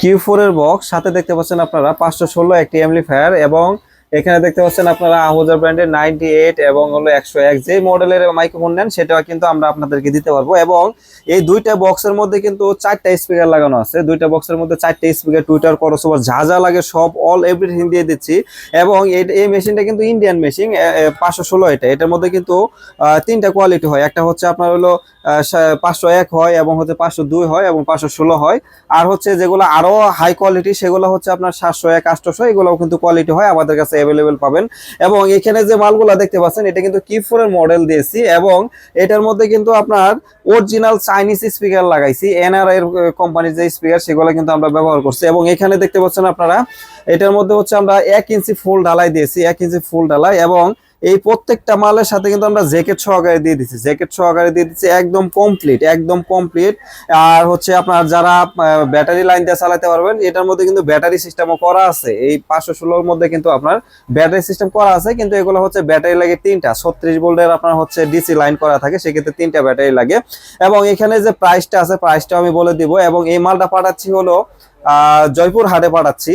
Q four এর box সাথে দেখতে পাচ্ছেন আপনারা পাঁচশো ষোলো একটি অ্যামলিফায়ার এবং এখানে দেখতে পাচ্ছেন আপনারা আহুজা ব্র্যান্ডের নাইনটি এইট এবং হলো একশো এক যে মডেলের মাইক্রোফোন নেন, সেটাও কিন্তু আমরা আপনাদেরকে দিতে পারব। এবং এই দুইটা বক্সের মধ্যে কিন্তু চারটা স্পিকার লাগানো আছে। দুইটা বক্সের মধ্যে চারটা স্পিকার, টুইটার, করসোভার, যা যা লাগে সব অল এভরিথিং দিয়ে দিচ্ছি। এবং এই- মেশিনটা কিন্তু ইন্ডিয়ান মেশিন পাঁচশো ষোলো এটা। এটার মধ্যে কিন্তু তিনটা কোয়ালিটি হয়। একটা হচ্ছে আপনার হলো পাঁচশো এক হয় এবং হচ্ছে পাঁচশো দুই হয় এবং পাঁচশো ষোলো হয়। আর হচ্ছে যেগুলো আরও হাই কোয়ালিটি সেগুলো হচ্ছে আপনার সাতশো এক, আটশো, এগুলোও কিন্তু কোয়ালিটি হয় আমাদের কাছে অ্যাভেলেবেল পাবেন। এবং এখানে যে মালগুলো দেখতে পাচ্ছেন, এটা কিন্তু কি ফোরের মডেল দিয়েছি এবং এটার মধ্যে কিন্তু আপনার অরিজিনাল চাইনিজ স্পিকার লাগাইছি। এনআরআই এর কোম্পানির যে স্পিকার সেগুলো কিন্তু আমরা ব্যবহার করছি। এবং এখানে দেখতে পাচ্ছেন আপনারা, এটার মধ্যে হচ্ছে আমরা এক ইঞ্চি ফুল ঢালাই দিয়েছি, এক ইঞ্চি ফুল ঢালাই এবং এই প্রত্যেকটা মালের সাথে কিন্তু আমরা জ্যাকেট সহকারে দিয়ে দিচ্ছি। জ্যাকেট সহকারে দিয়ে দিচ্ছি একদম কমপ্লিট একদম কমপ্লিট আর হচ্ছে আপনার যারা ব্যাটারি লাইন দিয়ে চালাতে পারবেন, এটার মধ্যে কিন্তু ব্যাটারি সিস্টেমও করা আছে। এই পাঁচশো ষোলোর মধ্যে কিন্তু আপনার ব্যাটারি সিস্টেম করা আছে, কিন্তু এগুলো হচ্ছে ব্যাটারি লাগে তিনটা। ছত্রিশ ভোল্টের আপনার হচ্ছে ডিসি লাইন করা থাকে, সেক্ষেত্রে তিনটা ব্যাটারি লাগে। এবং এখানে যে প্রাইসটা আছে প্রাইসটা আমি বলে দিব। এবং এই মালটা পাঠাচ্ছি হলো জয়পুর হাটে পাঠাচ্ছি।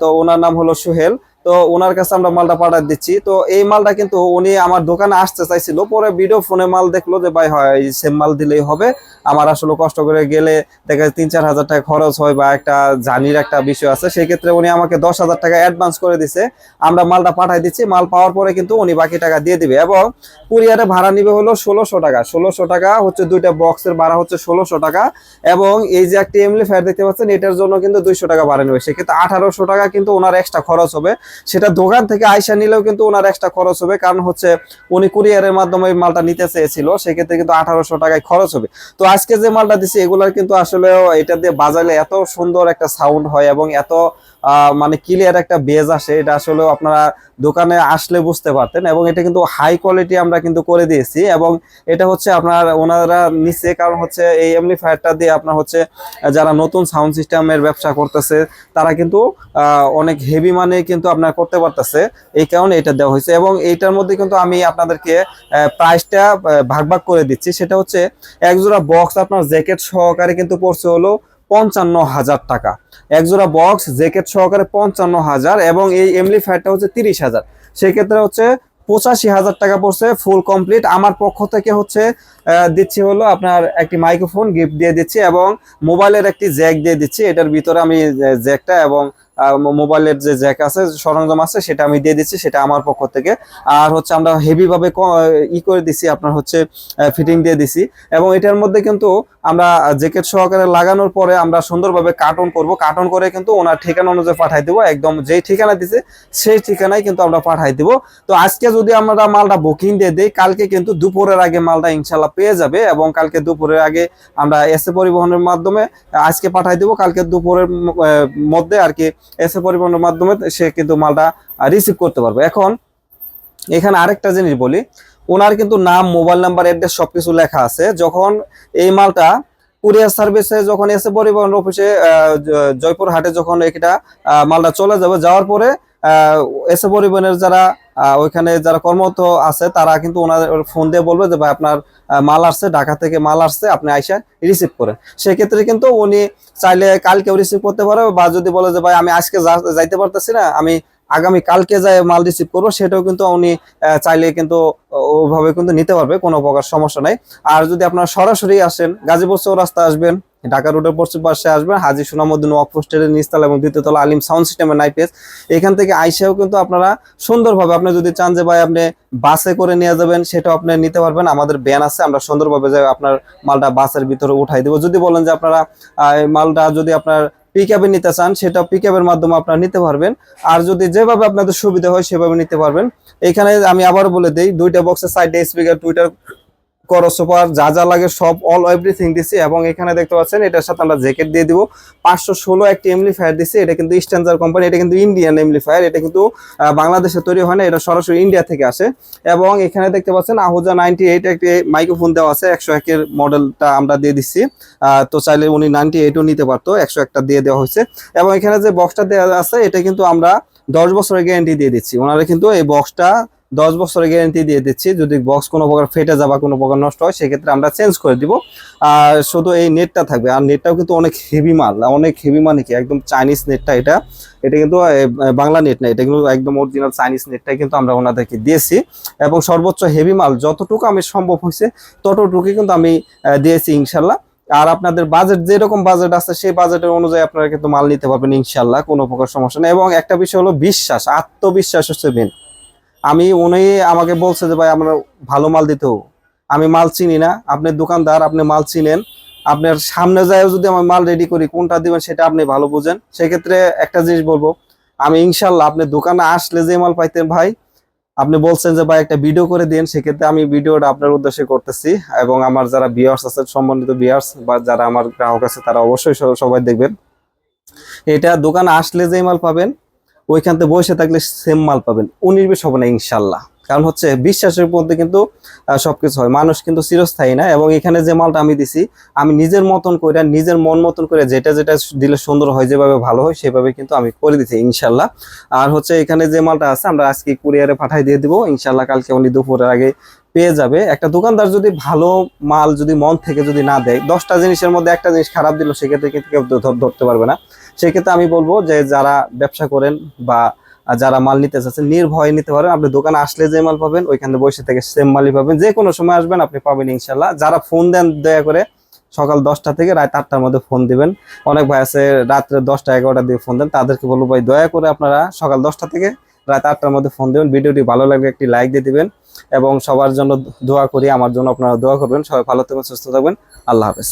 তো ওনার নাম হলো সুহেল। তো ওনার কাছে আমরা মালটা পাঠিয়ে দিচ্ছি। তো এই মালটা কিন্তু উনি আমার দোকানে আসতে চাইছিল। পরে ভিডিও ফোনে মাল দেখল যে, ভাই, হয় সেম মাল দিলেই হবে। আমার আসলে কষ্ট করে গেলে দেখা যায় তিন, চার হাজার টাকা খরচ হয় বা একটা জানির একটা বিষয় আছে। সেই ক্ষেত্রে উনি আমাকে দশ হাজার টাকা অ্যাডভান্স করে দিছে। আমরা মালটা পাঠাই দিচ্ছি। মাল পাওয়ার পরে কিন্তু উনি বাকি টাকা দিয়ে দিবে এবং কুরিয়ারে ভাড়া নিবে হলো ষোলোশো টাকা। ষোলোশো টাকা হচ্ছে দুইটা বক্সের ভাড়া হচ্ছে ষোলোশো টাকা এবং এই যে একটি এমলি ফায়ার দেখতে পাচ্ছেন, এটার জন্য কিন্তু দুইশো টাকা ভাড়া নেবে। সেক্ষেত্রে আঠারোশো টাকা কিন্তু ওনার এক্সট্রা খরচ হবে। সেটা দোকান থেকে আইসা নিলেও কিন্তু ওনার এক্সট্রা খরচ হবে। কারণ হচ্ছে উনি কুরিয়ারের মাধ্যমে মালটা নিতে চেয়েছিল, সেক্ষেত্রে কিন্তু আঠারোশো টাকায় খরচ হবে। তো আজকে যে মালটা দিছি, এগুলার কিন্তু আসলে এটা দিয়ে বাজালে এত সুন্দর একটা সাউন্ড হয় এবং এত মানে ক্লিয়ার একটা বেজ আসে, এটা আসলে আপনারা দোকানে আসলে বুঝতে পারতেন এবং এটা কিন্তু হাই কোয়ালিটি আমরা কিন্তু করে দিয়েছি এবং এটা হচ্ছে আপনার ওনারা নিচে কারণ হচ্ছে এই এমনি ফায়ারটা দিয়ে আপনার হচ্ছে যারা নতুন সাউন্ড সিস্টেমের ব্যবসা করতেছে, তারা কিন্তু অনেক হেভি মানে কিন্তু আপনার করতে পারতেছে। এই কারণে এটা দেওয়া হয়েছে এবং এইটার মধ্যে কিন্তু আমি আপনাদেরকে প্রাইসটা ভাগ ভাগ করে দিচ্ছি। সেটা হচ্ছে একজোড়া বক্স আপনার জ্যাকেট সহকারে কিন্তু পড়ছে হলো পঞ্চান্ন হাজার টাকা। একজোড়া বক্স জ্যাকেট সহকারে পঞ্চান্ন হাজার এবং এই এমলি ফ্যাটটা হচ্ছে তিরিশ হাজার। সেক্ষেত্রে হচ্ছে পঁচাশি হাজার টাকা পড়ছে ফুল কমপ্লিট আমার পক্ষ থেকে হচ্ছে দিচ্ছি হলো আপনার একটি মাইক্রোফোন গিফট দিয়ে দিচ্ছি এবং মোবাইলের একটি জ্যাক দিয়ে দিচ্ছি। এটার ভিতরে আমি জ্যাকটা এবং মোবাইলের যে জ্যাক আছে, সরঞ্জাম আছে, সেটা আমি দিয়ে দিচ্ছি, সেটা আমার পক্ষ থেকে। আর হচ্ছে আমরা হেভি ভাবে ই করে দিছি, আপনার হচ্ছে ফিটিং দিয়ে দিছি। এবং এটার মধ্যে কিন্তু আমরা জ্যাকেট সহকারে লাগানোর পরে আমরা সুন্দরভাবে কার্টন করব। কার্টন করে কিন্তু ওনার ঠিকানা অনুযায়ী পাঠাই দেবো। একদম যেই ঠিকানা দিছে, সেই ঠিকানায় কিন্তু আমরা পাঠাই দিব। তো আজকে যদি আমরা মালটা বুকিং দিয়ে দিই, কালকে কিন্তু দুপুরের আগে মালটা ইনশাল্লাহ পেয়ে যাবে এবং কালকে দুপুরের আগে আমরা এসে পরিবহনের মাধ্যমে আজকে পাঠাই দিব। কালকে দুপুরের মধ্যে আর কি এসে পরিবহনের মাধ্যমে সে কিন্তু মালটা রিসিভ করতে পারবে। এখন এখানে আরেকটা জিনিস বলি ওনার কিন্তু নাম মোবাইল নাম্বার অ্যাড্রেস সবকিছু লেখা আছে। যখন এই মালটা কুরিয়ার সার্ভিসে যখন এসে পরিবহন অফিসে আহ, জ- জয়পুর হাটে যখন এটা মালটা চলে যাবে যাওয়ার পরে এসে পরিবহনের যারা ওইখানে যারা কর্মরত আছে, তারা কিন্তু ওনাদের ফোন দিয়ে বলবে যে, ভাই, আপনার মাল আসছে, ঢাকা থেকে মাল আসছে, আপনি আইসা রিসিভ করেন সেক্ষেত্রে কিন্তু উনি চাইলে কালকেও রিসিভ করতে পারে, বা যদি বলে যে, ভাই, আমি আজকে যাইতে পারতেছি না, আমি আগামী কালকে যাই মাল রিসিভ করব, সেটাও কিন্তু উনি চাইলে কিন্তু ওভাবে কিন্তু নিতে পারবে, কোনো প্রকার সমস্যা নাই। আর যদি আপনারা সরাসরি আসেন, গাজীপুর চৌরাস্তা আসবেন ঢাকা রোডের পশ্চিম পাশে আসবেন হাজি সোনামুদ্দিন ওয়াক পোস্টের নিচতলা এবং দ্বিতীয়তলা আলিম সাউন্ড সিস্টেমের নাইপেস এখান থেকে আইসাও কিন্তু আপনারা সুন্দরভাবে, আপনি যদি চান যে ভাই আপনি বাসে করে নিয়ে যাবেন, সেটাও আপনি নিতে পারবেন। আমাদের ব্যান আছে, আমরা সুন্দরভাবে যে আপনার মালটা বাসের ভিতরে উঠাই দেবো। যদি বলেন যে আপনারা মালটা যদি আপনার পিক আপে নিতে চান, সেটা পিক আপের মাধ্যমে আপনারা নিতে পারবেন। আর যদি যেভাবে আপনাদের সুবিধা হয়, সেভাবে নিতে পারবেন। এখানে আমি আবার বলে দিই, দুইটা বক্সের সাইডে স্পিকার টুইটার করসোপার যা যা লাগে সব অল এভরিথিং দিছি এবং এখানে দেখতে পাচ্ছেন, এটার সাথে আমরা জ্যাকেট দিয়ে দিব। পাঁচশো ষোলো একটি এমলিফায়ার দিছি, এটা কিন্তু স্ট্যান্ডার কোম্পানি এটা কিন্তু ইন্ডিয়ান এমলিফায়ার এটা কিন্তু বাংলাদেশে তৈরি হয় না, এটা সরাসরি ইন্ডিয়া থেকে আসে। এবং এখানে দেখতে পাচ্ছেন আহুজা নাইনটি এইট একটি মাইক্রোফোন দেওয়া আছে, একশো একের মডেলটা আমরা দিয়ে দিচ্ছি তো চাইলে উনি নাইনটি এইটও নিতে পারতো, একশো একটা দিয়ে দেওয়া হয়েছে। এবং এখানে যে বক্সটা দেওয়া আছে, এটা কিন্তু আমরা দশ বছরের গ্যারান্টি দিয়ে দিচ্ছি। ওনারা কিন্তু এই বক্সটা দশ বছরের গ্যারেন্টি দিয়ে দিচ্ছি। যদি বক্স কোনো প্রকার ফেটে যাবা কোনো প্রকার নষ্ট হয়, সেক্ষেত্রে আমরা চেঞ্জ করে দিব। আর শুধু এই নেটটা থাকবে। আর নেটটাও কিন্তু অনেক হেভি মাল। অনেক হেভি মানে কি একদম চাইনিজ নেটটা এটা। এটা কিন্তু বাংলা নেট না। এটা কিন্তু একদম অরিজিনাল চাইনিজ নেটটাই কিন্তু আমরা ওনাদেরকে দিয়েছি। এবং সর্বোচ্চ হেভি মাল যতটুকু আমি সম্ভব হয়েছে, ততটুকুই কিন্তু আমি দিয়েছি ইনশাল্লাহ। আর আপনাদের বাজেট যেরকম বাজেট আছে, সেই বাজেটের অনুযায়ী আপনারা কিন্তু মাল নিতে পারবেন ইনশাল্লাহ। কোনো প্রকার সমস্যা নেই। এবং একটা বিষয় হলো বিশ্বাস। আত্মবিশ্বাস হচ্ছে মেন আমি, উনি আমাকে বলছে যে, ভাই, আমরা ভালো মাল দিতে। আমি মাল চিনি না। আপনি দোকানদার, আপনি মাল চিনেন। আপনার সামনে যায় যদি আমি মাল রেডি করি, কোনটা দিবেন সেটা আপনি ভালো বুঝেন। সেক্ষেত্রে একটা জিনিস বলব, আমি ইনশাল্লাহ আপনি দোকানে আসলে যে মাল পাইতেন, ভাই, আপনি বলছেন যে, ভাই, একটা ভিডিও করে দিন। সেক্ষেত্রে আমি ভিডিওটা আপনার উদ্দেশ্যে করতেছি এবং আমার যারা বিয়ার্স আছে সম্বন্ধিত বিয়ার্স বা যারা আমার গ্রাহক আছে, তারা অবশ্যই সবাই দেখবেন। এটা দোকানে আসলে যে মাল পাবেন ওইখান থেকে বসে থাকলে সেম মাল পাবেন। উনিশ হবে না, ইনশাল্লাহ। কারণ হচ্ছে বিশ্বাসের মধ্যে কিন্তু সবকিছু হয়। মানুষ কিন্তু চিরস্থায়ী না, এবং এখানে যে মালটা আমি দিছি, আমি নিজের মতন করে নিজের মন মতন করে যেটা যেটা দিলে সুন্দর হয়, যেভাবে ভালো হয়, সেভাবে কিন্তু আমি করে দিছি, ইনশাল্লাহ। আর হচ্ছে এখানে যে মালটা আছে, আমরা আজকে কুরিয়ারে পাঠাই দিয়ে দিব, ইনশাল্লাহ কালকে উনি দুপুরের আগে পেয়ে যাবে। একটা দোকানদার যদি ভালো মাল যদি মন থেকে যদি না দেয়, দশটা জিনিসের মধ্যে একটা জিনিস খারাপ দিল, সেক্ষেত্রে কিন্তু কেউ ধর- ধরতে পারবে না। সেক্ষেত্রে আমি বলব যে যারা ব্যবসা করেন বা যারা মাল নিতে চাচ্ছেন, নির্ভয়ে নিতে পারেন। আপনি দোকানে আসলে যে মাল পাবেন, ওইখানে বসে থেকে সেম মালই পাবেন। যে কোনো সময় আসবেন, আপনি পাবেন ইনশাল্লাহ যারা ফোন দেন, দয়া করে সকাল দশটা থেকে রাত আটটার মধ্যে ফোন দিবেন। অনেক ভাই আছে, রাত্রে দশটা, এগারোটা দিয়ে ফোন দেন। তাদেরকে বলব ভাই, দয়া করে আপনারা সকাল দশটা থেকে রাত আটটার মধ্যে ফোন দেবেন। ভিডিওটি ভালো লাগলে একটি লাইক দিয়ে দিবেন এবং সবার জন্য দোয়া করি। আমার জন্য আপনারা দোয়া করবেন। সবাই ভালো থাকবেন, সুস্থ থাকবেন। আল্লাহ হাফেজ।